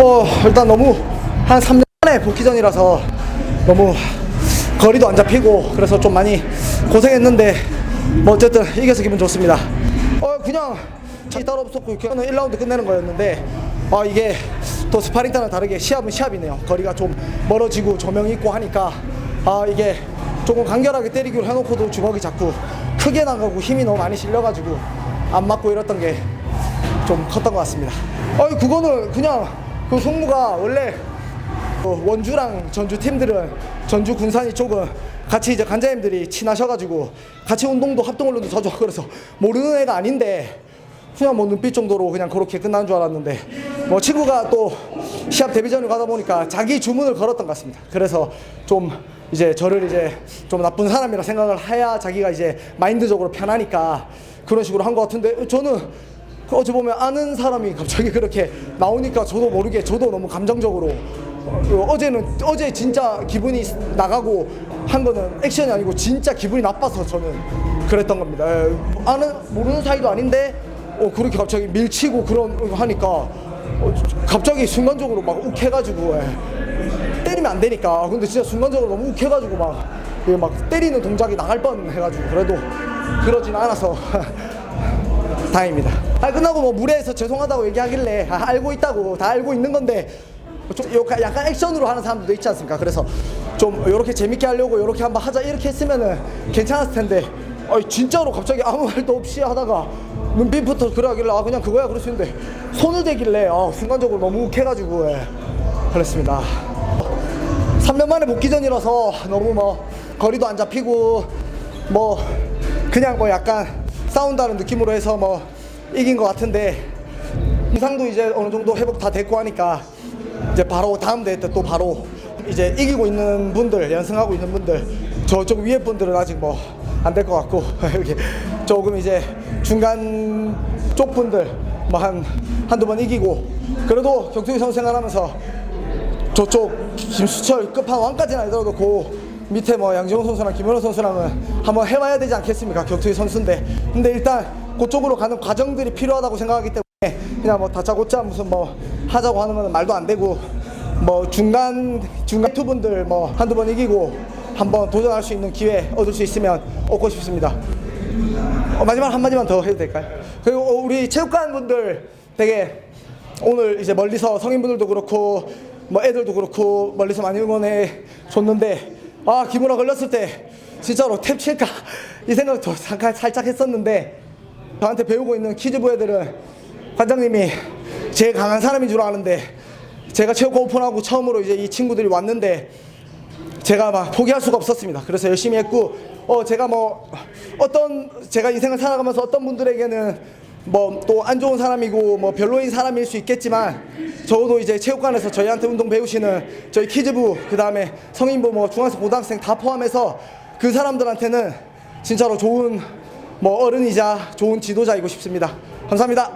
어 일단 너무 한 3년 만에 복귀 전이라서 너무 거리도 안 잡히고 그래서 좀 많이 고생했는데 뭐 어쨌든 이겨서 기분 좋습니다. 어 그냥 이 따로 없었고 저는 1라운드 끝내는 거였는데 아 이게 또 스파링 때랑 다르게 시합은 시합이네요. 거리가 좀 멀어지고 조명 있고 하니까 아 이게 조금 간결하게 때리기로 해놓고도 주먹이 자꾸 크게 나가고 힘이 너무 많이 실려가지고 안 맞고 이랬던 게 좀 컸던 것 같습니다. 아니 그거는 그냥 그 송무가 원래 그 원주랑 전주 팀들은 전주 군산 이쪽은 같이 이제 간장님들이 친하셔가지고 같이 운동도 합동 훈련도 자주 하고 그래서 모르는 애가 아닌데 그냥 뭐 눈빛 정도로 그냥 그렇게 끝난 줄 알았는데 뭐 친구가 또 시합 데뷔전을 가다 보니까 자기 주문을 걸었던 것 같습니다. 그래서 좀 이제 저를 이제 좀 나쁜 사람이라 생각을 해야 자기가 이제 마인드적으로 편하니까 그런 식으로 한 것 같은데 저는 그 어제 보면 아는 사람이 갑자기 그렇게 나오니까 저도 모르게 저도 너무 감정적으로 어, 어제는 어제 진짜 기분이 나가고 한 거는 액션이 아니고 진짜 기분이 나빠서 저는 그랬던 겁니다. 예, 아는 모르는 사이도 아닌데 어 그렇게 갑자기 밀치고 그런 거 하니까 어, 갑자기 순간적으로 막 욱해가지고 예. 때리면 안 되니까 근데 진짜 순간적으로 너무 욱해가지고 막, 이게 막 때리는 동작이 나갈 뻔 해가지고 그래도 그러진 않아서 다행입니다. 아 끝나고 뭐 무례해서 죄송하다고 얘기하길래 아, 알고 있다고 다 알고 있는 건데 좀 요- 약간 액션으로 하는 사람들도 있지 않습니까? 그래서 좀 이렇게 재밌게 하려고 이렇게 한번 하자 이렇게 했으면은 괜찮았을 텐데 아 진짜로 갑자기 아무 말도 없이 하다가 눈빛부터 그래 하길래 아 그냥 그거야 그럴 수 있는데 손을 대길래 아 순간적으로 너무 욱해가지고 예, 그랬습니다. 3년 만에 복귀 전이라서 너무 뭐 거리도 안 잡히고 뭐 그냥 뭐 약간 싸운다는 느낌으로 해서 뭐 이긴 것 같은데 이상도 이제 어느 정도 회복 다 됐고 하니까 이제 바로 다음 대회 때 또 바로 이제 이기고 있는 분들 연승하고 있는 분들 저쪽 위에 분들은 아직 뭐 안 될 것 같고 이렇게 조금 이제 중간 쪽 분들 뭐 한 한두 번 이기고 그래도 격투기 선수 생활하면서 저쪽 김수철 끝판 왕까지는 아니더라도 그 밑에 뭐 양지홍 선수랑 김현호 선수랑은 한번 해봐야 되지 않겠습니까 격투기 선수인데 근데 일단 그쪽으로 가는 과정들이 필요하다고 생각하기 때문에 그냥 뭐 다짜고짜 무슨 뭐 하자고 하는 건 말도 안 되고 뭐 중간 중간 투 분들 뭐 한두 번 이기고 한번 도전할 수 있는 기회 얻을 수 있으면 얻고 싶습니다. 어, 마지막 한 마디만 더 해도 될까요? 그리고 어, 우리 체육관 분들 되게 오늘 이제 멀리서 성인분들도 그렇고 뭐 애들도 그렇고 멀리서 많이 응원해 줬는데 아 기분아 걸렸을 때 진짜로 탭 칠까 이 생각도 잠깐 살짝 했었는데 저한테 배우고 있는 키즈부 애들은 관장님이 제일 강한 사람인 줄 아는데 제가 체육관 오픈하고 처음으로 이제 이 친구들이 왔는데 제가 막 포기할 수가 없었습니다. 그래서 열심히 했고, 어, 제가 뭐, 어떤, 제가 인생을 살아가면서 어떤 분들에게는 뭐 또 안 좋은 사람이고 뭐 별로인 사람일 수 있겠지만 적어도 이제 체육관에서 저희한테 운동 배우시는 저희 키즈부, 그 다음에 성인부, 뭐 중학생, 고등학생 다 포함해서 그 사람들한테는 진짜로 좋은 뭐 어른이자 좋은 지도자이고 싶습니다. 감사합니다.